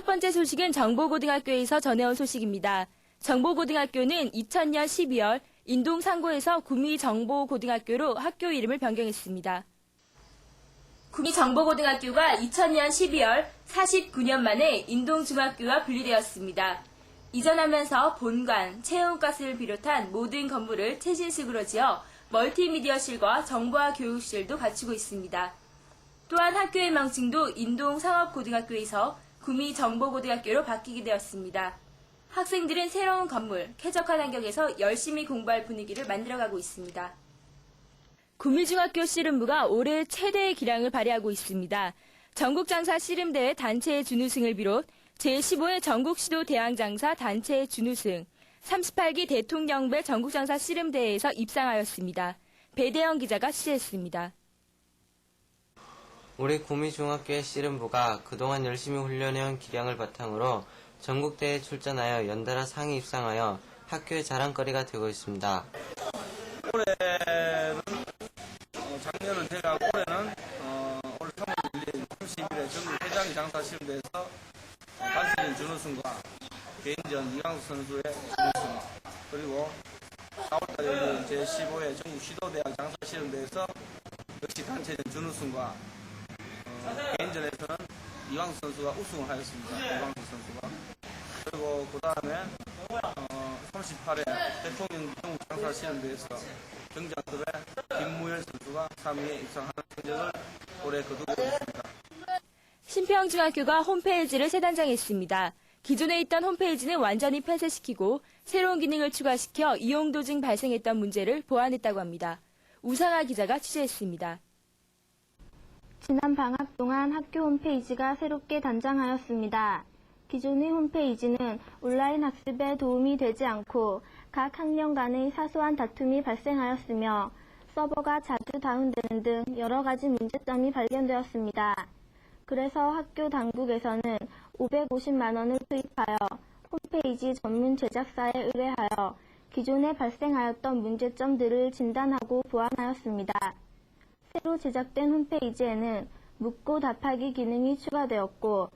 첫 번째 소식은 정보고등학교에서 전해온 소식입니다. 정보고등학교는 2000년 12월 인동 상고에서 구미정보고등학교로 학교 이름을 변경했습니다. 구미정보고등학교가 2000년 12월 49년 만에 인동중학교와 분리되었습니다. 이전하면서 본관, 체온가스를 비롯한 모든 건물을 최신식으로 지어 멀티미디어실과 정보화 교육실도 갖추고 있습니다. 또한 학교의 명칭도 인동상업고등학교에서 구미정보고등학교로 바뀌게 되었습니다. 학생들은 새로운 건물, 쾌적한 환경에서 열심히 공부할 분위기를 만들어가고 있습니다. 구미중학교 씨름부가 올해 최대의 기량을 발휘하고 있습니다. 전국장사 씨름대회 단체 준우승을 비롯 제15회 전국시도 대항장사 단체 준우승, 38기 대통령배 전국장사 씨름대회에서 입상하였습니다. 배대영 기자가 취재했습니다. 우리 구미중학교의 씨름부가 그동안 열심히 훈련해온 기량을 바탕으로 전국대회에 출전하여 연달아 상위 입상하여 학교의 자랑거리가 되고 있습니다. 올해는 어, 작년은 제가 올해는 어, 올 3월 1일 30일에 전국 회장 장사 시험대에서 단체전 준우승과 개인전 이강수 선수의 준우승 그리고 4월달에 열린 제15회 전국 시도대학 장사 시험대에서 역시 단체전 준우승과 어, 개인전에서는 이광수 선수가 우승을 하였습니다. 이광수 선수가 그리고 그 다음에 어, 38회 대통령 전국 장사 시험대에서 경장급의 김무열 선수가 3위에 입상하는 성적을 올해 거두고 있습니다. 신평중학교가 홈페이지를 새 단장했습니다. 기존에 있던 홈페이지는 완전히 폐쇄시키고 새로운 기능을 추가시켜 이용 도 중 발생했던 문제를 보완했다고 합니다. 우상아 기자가 취재했습니다. 지난 방학 동안 학교 홈페이지가 새롭게 단장하였습니다. 기존의 홈페이지는 온라인 학습에 도움이 되지 않고 각 학년 간의 사소한 다툼이 발생하였으며 서버가 자주 다운되는 등 여러 가지 문제점이 발견되었습니다. 그래서 학교 당국에서는 550만 원을 투입하여 홈페이지 전문 제작사에 의뢰하여 기존에 발생하였던 문제점들을 진단하고 보완하였습니다. 새로 제작된 홈페이지에는 묻고 답하기 기능이 추가되었고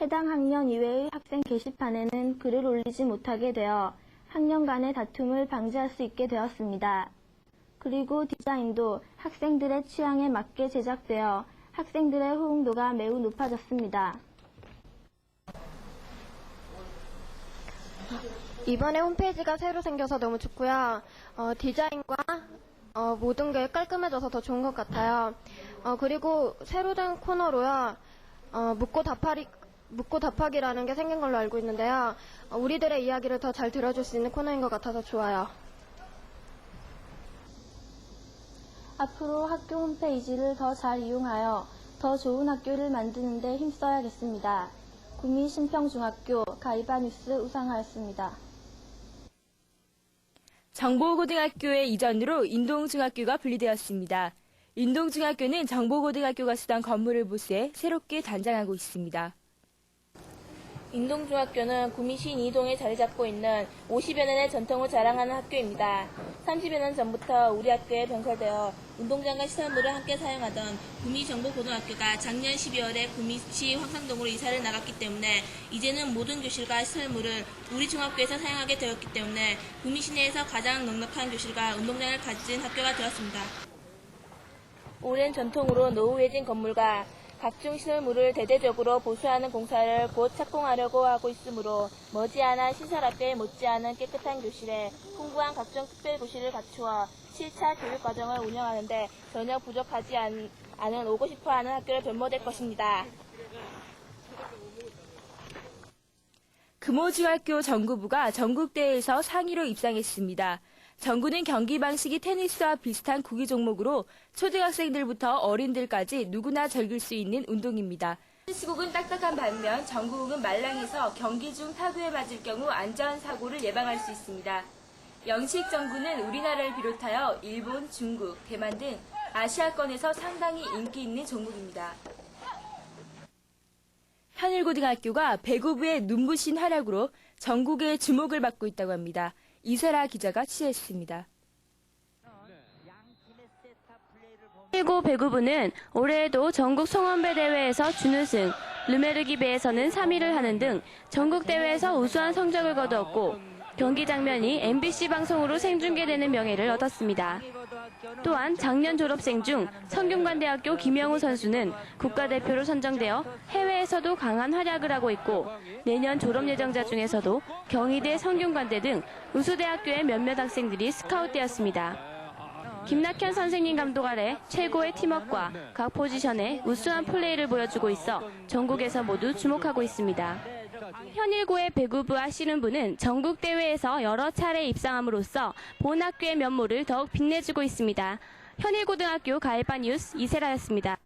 해당 학년 이외의 학생 게시판에는 글을 올리지 못하게 되어 학년 간의 다툼을 방지할 수 있게 되었습니다. 그리고 디자인도 학생들의 취향에 맞게 제작되어 학생들의 호응도가 매우 높아졌습니다. 이번에 홈페이지가 새로 생겨서 너무 좋고요. 어, 디자인과 어, 모든 게 깔끔해져서 더 좋은 것 같아요. 어, 그리고 새로 된 코너로요. 어, 묻고 답하기 묻고 답하기라는 게 생긴 걸로 알고 있는데요. 어, 우리들의 이야기를 더 잘 들어줄 수 있는 코너인 것 같아서 좋아요. 앞으로 학교 홈페이지를 더 잘 이용하여 더 좋은 학교를 만드는 데 힘써야겠습니다. 구미 신평중학교 가이바 뉴스 우상하였습니다. 정보고등학교의 이전으로 인동중학교가 분리되었습니다. 인동중학교는 정보고등학교가 쓰던 건물을 보수해 새롭게 단장하고 있습니다. 인동중학교는 구미시 이동에 자리 잡고 있는 50여 년의 전통을 자랑하는 학교입니다. 30여 년 전부터 우리 학교에 변설되어 운동장과 시설물을 함께 사용하던 구미정보고등학교가 작년 12월에 구미시 황상동으로 이사를 나갔기 때문에 이제는 모든 교실과 시설물을 우리 중학교에서 사용하게 되었기 때문에 구미 시내에서 가장 넉넉한 교실과 운동장을 가진 학교가 되었습니다. 오랜 전통으로 노후해진 건물과 각종 시설물을 대대적으로 보수하는 공사를 곧 착공하려고 하고 있으므로 머지않아 시설 학교에 못지않은 깨끗한 교실에 풍부한 각종 특별 교실을 갖추어 7차 교육 과정을 운영하는데 전혀 부족하지 않, 않은 오고 싶어하는 학교를 변모될 것입니다. 금호중학교 정구부가 전국대회에서 상위로 입상했습니다. 정구는 경기 방식이 테니스와 비슷한 구기 종목으로 초등학생들부터 어린들까지 누구나 즐길 수 있는 운동입니다. 테니스국은 딱딱한 반면 정구국은 말랑해서 경기 중 타구에 맞을 경우 안전 사고를 예방할 수 있습니다. 영식 정구는 우리나라를 비롯하여 일본, 중국, 대만 등 아시아권에서 상당히 인기 있는 종목입니다. 한일고등학교가 배구부의 눈부신 활약으로 전국의 주목을 받고 있다고 합니다. 이세라 기자가 취재했습니다. 일고 배구부는 올해에도 전국 성원배 대회에서 준우승, 르메르기배에서는 3위를 하는 등 전국 대회에서 우수한 성적을 거두었고 경기 장면이 MBC 방송으로 생중계되는 명예를 얻었습니다. 또한 작년 졸업생 중 성균관대학교 김영우 선수는 국가대표로 선정되어 해외에서도 강한 활약을 하고 있고 내년 졸업 예정자 중에서도 경희대, 성균관대 등 우수대학교의 몇몇 학생들이 스카웃되었습니다. 김낙현 선생님 감독 아래 최고의 팀워크와 각 포지션에 우수한 플레이를 보여주고 있어 전국에서 모두 주목하고 있습니다. 현일고의 배구부와 씨름부는 전국 대회에서 여러 차례 입상함으로써 본 학교의 면모를 더욱 빛내주고 있습니다. 현일고등학교 가을바 뉴스 이세라였습니다.